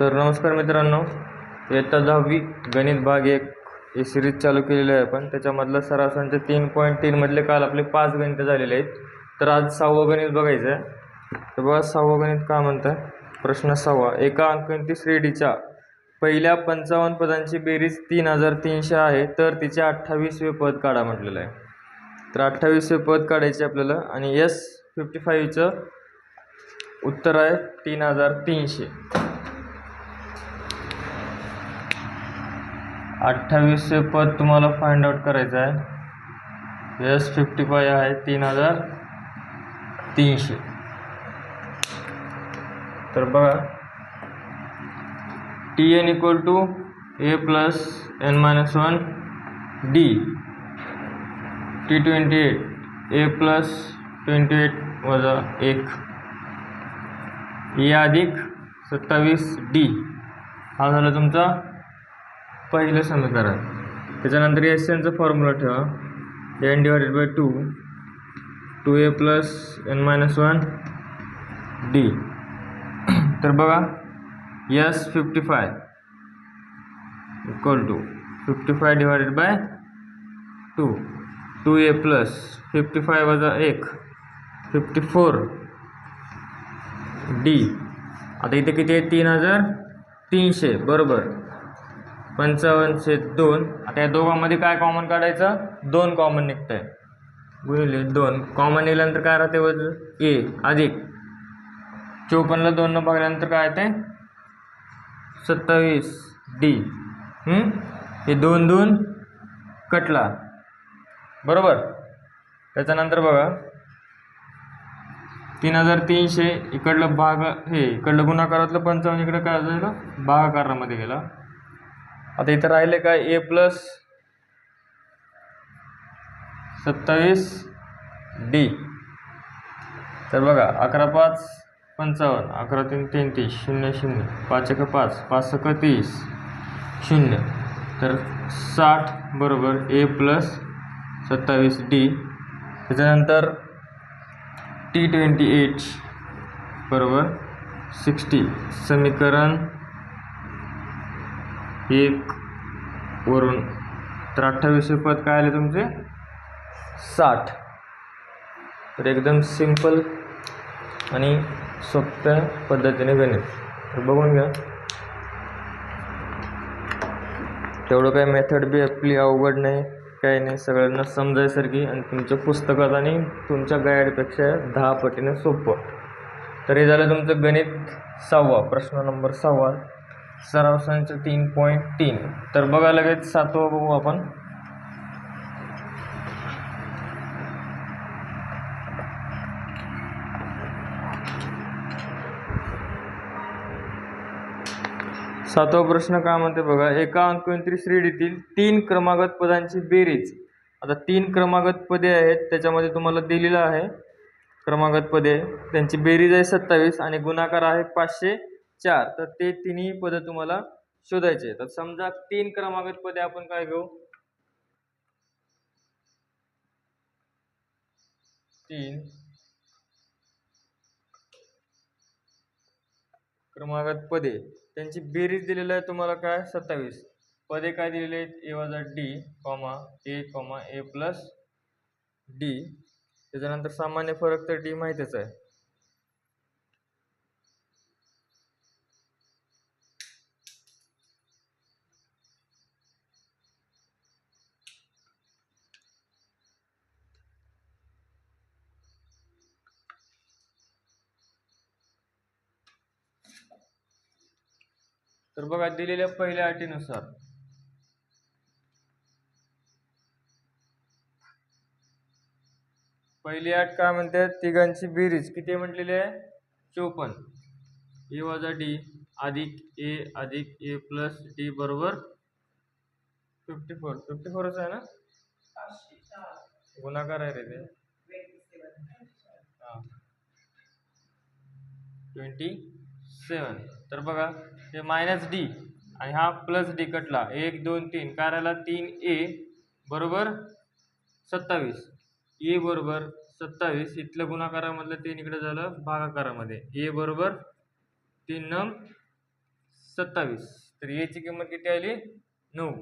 तर नमस्कार मित्रांनो इयत्ता दहावी गणित भाग एक ही सिरीज चालू केलेली आहे आपण त्याच्यामधलं सरासनचे तीन पॉईंट तीनमधले काल आपले पाच गणितं झालेले आहेत. तर आज सहावं गणित बघायचं आहे. तर बघा सहावं गणित का म्हणतं आहे प्रश्न सहावा. एका अंकगणिती श्रेणीच्या पहिल्या पंचावन्न पदांची बेरीज तीन हजार तीनशे आहे तर तिचे अठ्ठावीसवे पद काढा म्हटलेलं आहे. तर अठ्ठावीसवे पद काढायचे आपल्याला आणि एस फिफ्टी फाईव्हचं उत्तर आहे तीन हजार तीनशे. अठ्ठावीसशे पद तुम्हाला फाइंड आउट करायचं आहे. एस फिफ्टी फाय आहे तीन हजार तीनशे. तर बघा. T N equal to A plus N minus one D T twenty eight A plus twenty eight वजा एक. ए अधिक सत्तावीस डी हा झाला तुमचा पहिलं समीकरण त्याच्यानंतर एस एनचा फॉर्म्युला ठेवा. N divided by two two A plus N minus one D तर बघा S fifty five equal to fifty five divided by two two A plus fifty five वजा एक. फिफ्टी फोर डी आता इथे किती आहे? तीन हजार तीनशे. बरोबर. पंचावन्नशे दोन. आता या दोघांमध्ये काय कॉमन काढायचं? दोन कॉमन निघतं आहे गुणिले दोन. कॉमन निघाल्यानंतर काय राहते वजू ए अधिक. चोपन्नला दोननं भागल्यानंतर काय येते सत्तावीस. डी हे दोन दोन. कटला. बरोबर? त्याच्यानंतर बघा. तीन हजार तीनशे. इकडलं भाग हे इकडलं गुणाकारातलं पंचावन्न इकडं काय झालं? भागाकारामध्ये गेला. आता इथं राहिले काय? ए प्लस सत्तावीस डी तर बघा अकरा पाच पंचावन्न. अकरा तीन तेहतीस शून्य शून्य. पाच एक पाच. पाच सक तीस. शून्य. तर साठ बरोबर ए प्लस सत्तावीस डी त्याच्यानंतर टी ट्वेंटी एट बरोबर सिक्स्टी समीकरण एक वरून. तर अठ्ठावीसशे पद काय आले तुमचे? साठ. तर एकदम सिंपल आणि सोप्या पद्धतीने गणित. तर बघून घ्या. तेवढं काही मेथड बी आपली अवघड नाही काही नाही. सगळ्यांना समजायसारखी आणि तुमच्या पुस्तकात आणि तुमच्या गाईडपेक्षा दहा पटीने सोपं. तर हे झालं तुमचं गणित सहावा प्रश्न नंबर सहावा. सरासरीचं तीन पॉईंट तीन. तर बघा लगेच सातवा बघू आपण. सातवा प्रश्न काय म्हणते बघा? एका अंकगणित श्रेणीतील तीन क्रमागत पदांची बेरीज. आता तीन क्रमागत पदे आहेत त्याच्यामध्ये तुम्हाला दिलेलं आहे. क्रमागत पदे. त्यांची बेरीज आहे सत्तावीस आणि गुणाकार आहे पाचशे. चार. तर ते तिन्ही पदं तुम्हाला शोधायचे तर समजा तीन क्रमागत पदे आपण काय घेऊ? तीन. क्रमागत पदे त्यांची बेरीज दिलेलं आहे तुम्हाला काय? सत्तावीस. पदे काय दिलेले आहेत? ए वजा D comma A comma A plus D. त्याच्यानंतर सामान्य फरक तर डी माहितीच आहे. तर बघा दिलेल्या पहिल्या अटीनुसार. पहिली अट काय म्हणते? तिघांची बेरीज. किती म्हटलेली आहे? चोपन्न. ए वजा डी अधिक ए अधिक ए प्लस डी बरोबर फिफ्टी फोर फिफ्टी फोरच आहे ना? गुणाकार आहे रे ते. हां. Twenty seven. तर बघा हे मायनस डी आणि हा प्लस डी कटला. एक दोन तीन. काय राहिला तीन ए बरोबर सत्तावीस. ए बरोबर सत्तावीस. इथलं गुणाकारामधलं तीन इकडे झालं भागाकारामध्ये. ए बरोबर तीन नम सत्तावीस. तर एची किंमत किती आली? नऊ.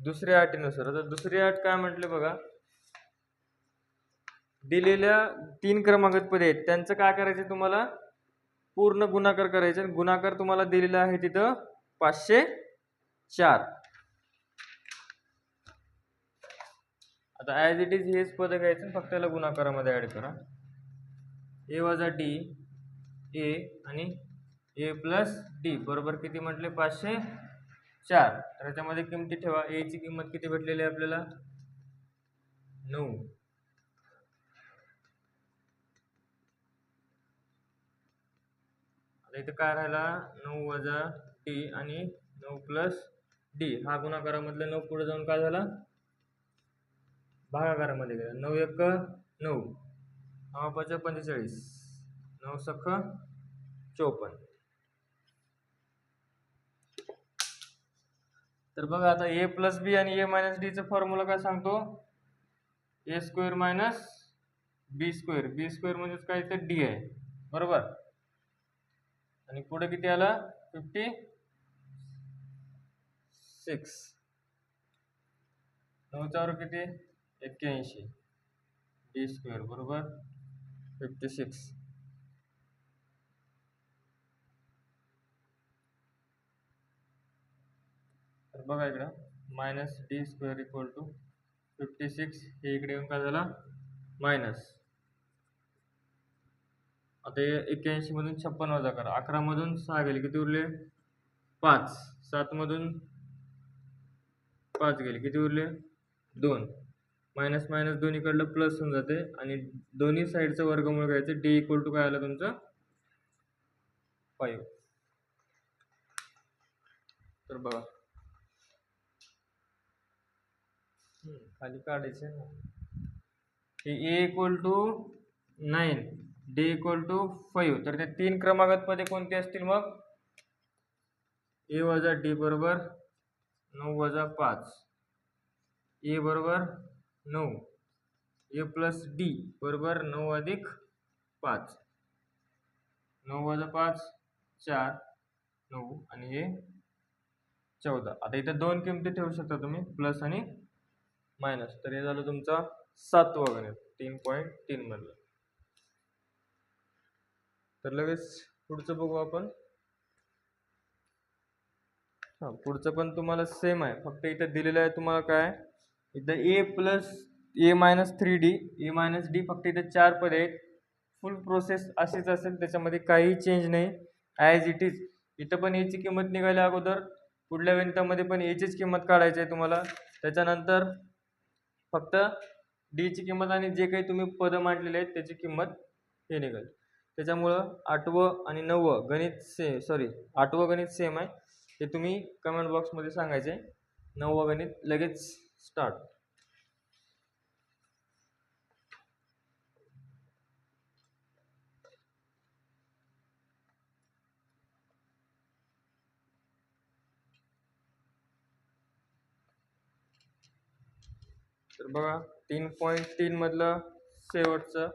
दुसऱ्या अटीनुसार. आता दुसरी अट काय म्हटले बघा? दिलेल्या तीन क्रमांकात पदे आहेत त्यांचं काय करायचं तुम्हाला? पूर्ण गुणाकार करायचे. आणि गुणाकार तुम्हाला दिलेला आहे तिथं पाचशे चार. आता ॲज इट इज हेच पद घ्यायचं आणि फक्त त्याला गुणाकारामध्ये ॲड करा. ए वजा डी ए आणि ए प्लस डी. बरोबर किती म्हटले? पाचशे चार. तर याच्यामध्ये किमती ठेवा. ए ची किंमत किती भेटलेली आहे आपल्याला? नऊ. आता इथं काय राहिला? नऊ वजा टी आणि नऊ प्लस डी हा गुणाकारामधला नऊ पुढे जाऊन काय झाला? भागाकारामध्ये गेला. नऊ एक नऊ. नऊ पाच पंचेचाळीस. नऊ सख चोपन्न. तर बघा आता ए प्लस बी आणि ए मायनस डीचं फॉर्म्युला काय सांगतो? A square minus B square B square म्हणजेच काय? तर डी आहे. बरोबर? आणि पुढे किती आला? फिफ्टी सिक्स नऊच्यावर किती? एक्क्याऐंशी. डी स्क्वेअर बरोबर? फिफ्टी सिक्स तर बघा इकडं. Minus D square equal to fifty six हे इकडे येऊन काय झाला? मायनस आता एक्क्याऐंशीमधून छप्पन वजा करा. अकरामधून सहा गेले. किती उरले? पाच. सातमधून पाच गेले. किती उरले? दोन. मायनस मायनस दोन्हीकडलं प्लस होऊन जाते. आणि दोन्ही साईडचं वर्गमूळ घ्यायचं. डी इक्वल टू काय आलं तुमचं? फाईव्ह तर बघा. खाली काढायचे ना. हे A equal to nine D equal to five तर ते तीन क्रमांकात पदे कोणते असतील मग? ए वजा डी बरोबर नऊ वजा पाच. ए बरोबर नऊ. ए प्लस डी बरोबर नऊ अधिक पाच. नऊ वजा पाच चार नऊ आणि हे चौदा. आता इथं दोन किमती ठेवू शकता तुम्ही प्लस आणि मायनस. तर हे झालं तुमचा सातवं गणित तीन पॉईंट तीन मधलं तर लगेच पुढचं बघू आपण. हां पुढचं पण तुम्हाला सेम आहे. फक्त इथं दिलेलं आहे तुम्हाला काय? इथं A plus A minus three D A minus D फक्त इथं चार पद आहेत. फुल प्रोसेस अशीच असेल त्याच्यामध्ये काही चेंज नाही. ॲज इट इज इथं पण याची किंमत निघाल्या अगोदर पुढल्या गणितामध्ये पण याचीच किंमत काढायची आहे तुम्हाला. त्याच्यानंतर फक्त डीची किंमत आणि जे काही तुम्ही पदं मांडलेले आहेत त्याची किंमत हे निघेल. त्याच्यामुळं आठवं आणि नववं गणित से सॉरी आठवं गणित सेम आहे. ते तुम्ही कमेंट बॉक्समध्ये सांगायचे. नववं गणित लगेच स्टार्ट बघा तीन पॉईंट तीन मधलं शेवटचं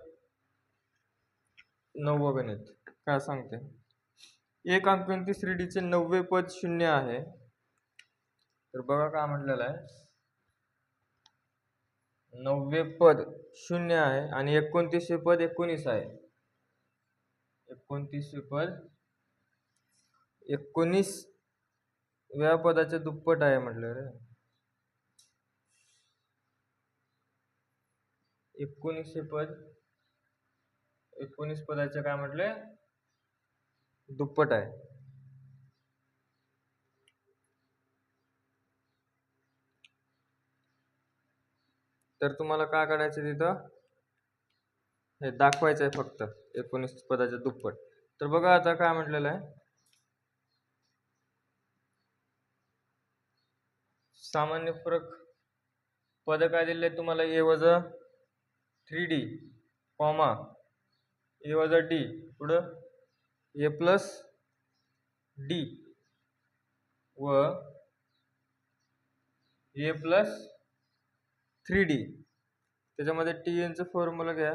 नववं गणित. काय सांगते? एक अंक तिसरी नववे पद शून्य आहे. तर बघा काय म्हटलेलं आहे. नववे पद शून्य आहे आणि एकोणतीसशे पद एकोणीस आहे. एकोणतीसशे पद एकोणीस व्या पदाचे दुप्पट आहे म्हटलं रे. एकोणीसशे पद एकोणीस पदाचे काय म्हटले? दुप्पट आहे. तर तुम्हाला काय काढायचं तिथं? हे दाखवायचं आहे फक्त एकोणीस पदाचे दुप्पट. तर बघा आता काय म्हटलेलं आहे. सामान्य फरक पद काय दिले तुम्हाला? ए वजा थ्री डी कॉमा ए वजा डी पुढं ए प्लस डी व ए प्लस थ्री डी. त्याच्यामध्ये टी एनचं फॉर्म्युला घ्या.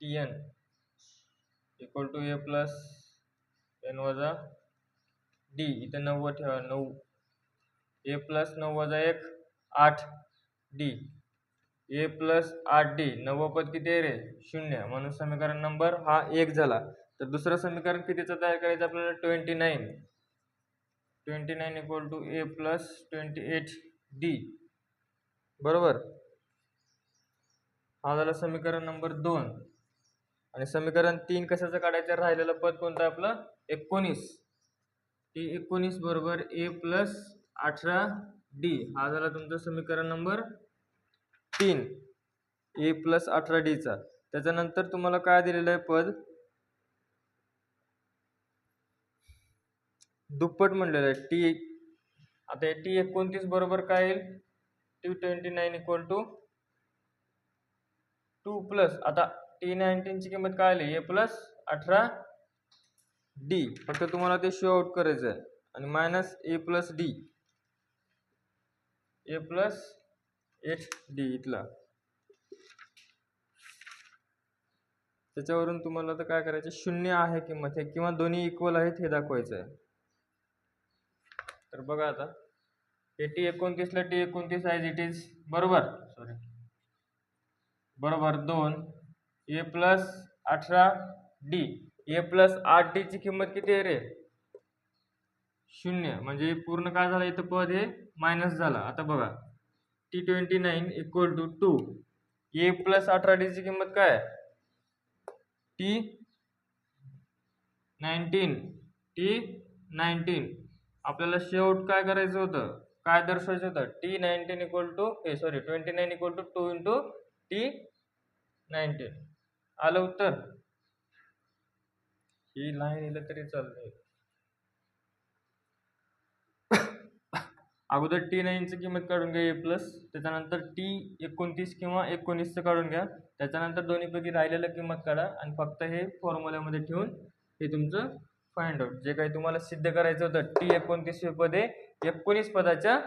T N equal to A plus N वजा डी इथं नव्वद ठेवा नऊ. ए प्लस नऊ वजा एक. आठ डी. ए प्लस आठ डी. नवपद किती आहे रे? शून्य. म्हणून समीकरण नंबर हा एक झाला. तर दुसरं समीकरण कितीचं तयार करायचं आपल्याला? Twenty nine. Twenty nine equal to A plus twenty eight D बरोबर? हा झाला समीकरण नंबर दोन. आणि समीकरण तीन कशाचं काढायचं? राहिलेलं पद कोणतं आपलं? एकोणीस. टी एकोणीस बरोबर ए प्लस अठरा डी. हा झाला तुमचं समीकरण नंबर तीन. ए प्लस अठरा डीचा त्याच्यानंतर तुम्हाला काय दिलेलं आहे पद? दुप्पट म्हणलेलं आहे. टी आता टी एकोणतीस बरोबर काय येईल? T twenty nine equal to two plus. आता टी नाईन्टीनची किंमत काय आली? ए प्लस अठरा डी. फक्त तुम्हाला ते शो आउट करायचं आहे आणि minus A plus D. A plus H D इथला. त्याच्यावरून तुम्हाला तर काय करायचं? शून्य आहे किंमत हे किंवा दोन्ही इक्वल आहेत हे दाखवायचं आहे. तर बघा आता. हे टी एकोणतीसला टी एकोणतीस आहे इट इज बरोबर? सॉरी बरोबर. दोन. ए प्लस अठरा डी ए प्लस आठ डीची किंमत किती आहे रे? शून्य. म्हणजे पूर्ण काय झालं इथं पद हे? मायनस झाला. आता बघा. T twenty nine equal to two A plus अठरा डीची किंमत काय? टी नाईन्टीन टी नाईन्टीन आपल्याला शेवट काय करायचं होतं? काय दर्शवायचं होतं? T nineteen equal to A sorry twenty nine equal to two into T nineteen आलं उत्तर? ही लाईन इलं तरी चालते अगोदर टी नाईनची किंमत काढून घ्या ए प्लस त्याच्यानंतर टी एकोणतीस किंवा एकोणीसचं काढून घ्या त्याच्यानंतर दोन्हीपैकी राहिलेलं किंमत काढा आणि फक्त हे फॉर्म्युल्यामध्ये ठेवून हे तुमचं फाइंड आउट जे काही तुम्हाला सिद्ध करायचं होतं टी एकोणतीस हे पद हे एकोणीस पदाच्या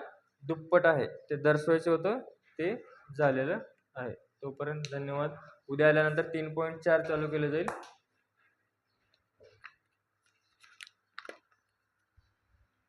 दुप्पट आहे. ते दर्शवायचं होतं ते झालेलं आहे. तोपर्यंत धन्यवाद. उद्या आल्यानंतर तीन पॉईंट चार चालू केलं जाईल.